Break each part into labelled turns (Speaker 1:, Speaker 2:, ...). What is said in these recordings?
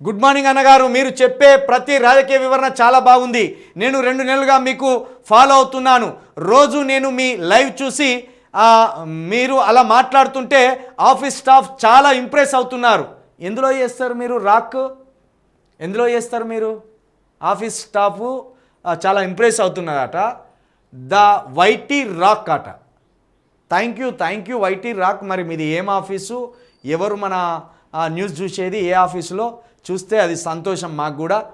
Speaker 1: Good morning అన్నగారు మీరు చెప్పే ప్రతి రాజకీయ వివరణ చాలా బాగుంది. నేను రెండు నెలలుగా మీకు ఫాలో అవుతున్నాను. రోజు నేను మీ లైవ్ చూసి మీరు అలా మాట్లాడుతుంటే ఆఫీస్ స్టాఫ్ చాలా ఇంప్రెస్ అవుతున్నారు. ఎందులో చేస్తారు మీరు రాక్? ఎందులో చేస్తారు మీరు? ఆఫీస్ స్టాఫ్ చాలా ఇంప్రెస్ అవుతున్నారట. ద వైటీ రాక్ అట. Thank you thank you YT rock మరి మీది ఏం ఆఫీసు ఎవరు మన ఆ, న్యూస్ చూసేది? ఏ ఆఫీసులో చూస్తే అది సంతోషం మాకు కూడా.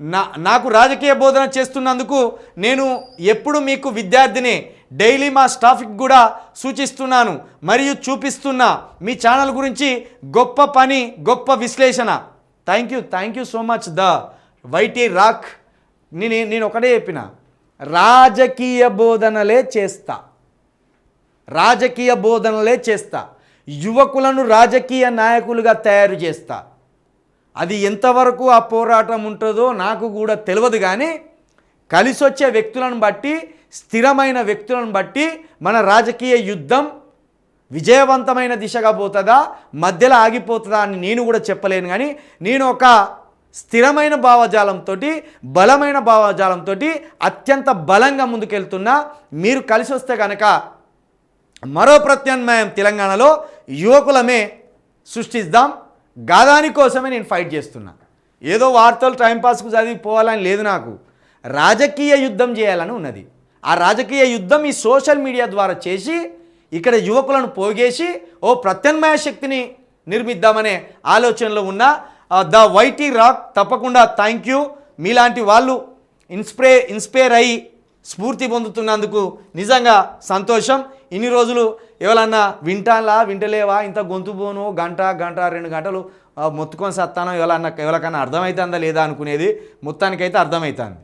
Speaker 1: నా నాకు రాజకీయ బోధన చేస్తున్నందుకు నేను ఎప్పుడు మీకు విద్యార్థిని డైలీ మా స్టాఫ్కి కూడా సూచిస్తున్నాను మరియు చూపిస్తున్నా మీ ఛానల్ గురించి గొప్ప పని గొప్ప విశ్లేషణ. Thank you thank you so much the. YT rock. నేను నేను ఒకటే చెప్పిన. రాజకీయ బోధనలే చేస్తా. రాజకీయ బోధనలే చేస్తా. యువకులను రాజకీయ నాయకులుగా తయారు చేస్తా. అది ఎంతవరకు ఆ పోరాటం ఉంటుందో నాకు కూడా తెలియదు కానీ కలిసి వచ్చే వ్యక్తులను బట్టి స్థిరమైన వ్యక్తులను బట్టి మన రాజకీయ యుద్ధం విజయవంతమైన దిశగా పోతుందా మధ్యలో ఆగిపోతుందా అని నేను కూడా చెప్పలేను కానీ నేను ఒక స్థిరమైన భావజాలంతో బలమైన భావజాలంతో అత్యంత బలంగా ముందుకెళ్తున్నా. మీరు కలిసి వస్తే కనుక మరో ప్రత్యామ్నాయం తెలంగాణలో యువకులమే సృష్టిద్దాం. గాదాని కోసమే నేను ఫైట్ చేస్తున్నా. ఏదో వార్తలు టైంపాస్కు చదివి పోవాలని లేదు నాకు. రాజకీయ యుద్ధం చేయాలని ఉన్నది. ఆ రాజకీయ యుద్ధం ఈ సోషల్ మీడియా ద్వారా చేసి ఇక్కడ యువకులను పోగేసి ఓ ప్రత్యామ్నాయ శక్తిని నిర్మిద్దామనే ఆలోచనలో ఉన్న ద వైటీ రాక్ తప్పకుండా థ్యాంక్ యూ. మీలాంటి వాళ్ళు ఇన్స్పైర్ ఇన్స్పైర్ అయ్యి స్ఫూర్తి పొందుతున్నందుకు నిజంగా సంతోషం. ఇన్ని రోజులు ఎవరన్నా వింటాలా వింటలేవా? ఇంత గొంతు పోను గంట గంట రెండు గంటలు మొత్తుకొని సత్తానం ఎవరన్నా ఎవరికన్నా అర్థమవుతుందా లేదా అనుకునేది మొత్తానికైతే అర్థమవుతుంది